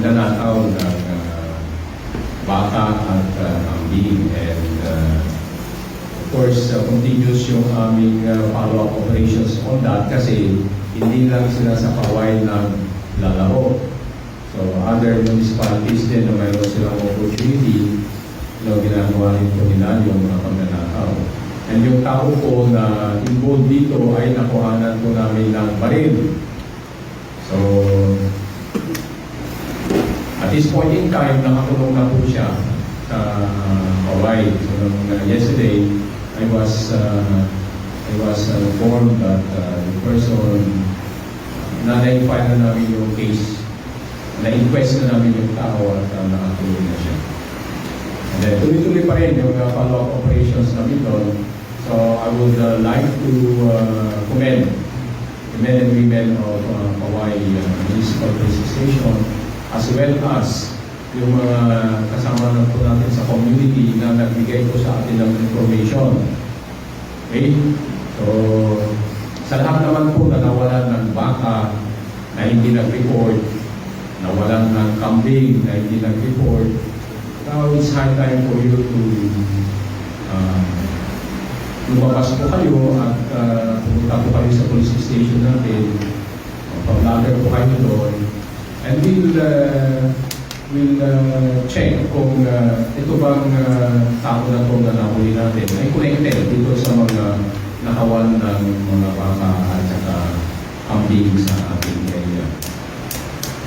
nananakaw ng uh, bata at uh, kambing and uh, of course uh, continuous yung aming uh, follow-up operations on that kasi hindi lang sila sa kaway ng lalaro. So other municipalities din na mayroon silang opportunity na no, ginagawa rin po nila yung mga pagnanakaw. And yung tao po na involved dito ay nakuhanan po namin ng baril. So, at this point in time, nakakulong na po siya sa Hawaii. So, uh, yesterday, I was uh, I was uh, informed that uh, the person na-identify na namin yung case, na-inquest na namin yung tao at uh, nakakulong na siya. And then, tuloy-tuloy pa rin yung uh, follow-up operations namin doon. So, I would uh, like to uh, commend the men and women of uh, Hawaii uh, Municipal Police Station as well as yung mga kasama na po natin sa community na nagbigay po sa atin ng information. Okay? So, sa lahat naman po na nawalan ng baka na hindi nag-report, nawalan ng kambing na hindi nag-report, now it's high time for you to uh, lumabas po kayo at uh, pumunta po kayo sa police station natin, pag-lager po kayo doon, and we'll, uh, we'll uh, check kung uh, ito bang uh, tao na to na natin. Ay connected dito sa mga nakawan ng mga baka at saka kambing sa ating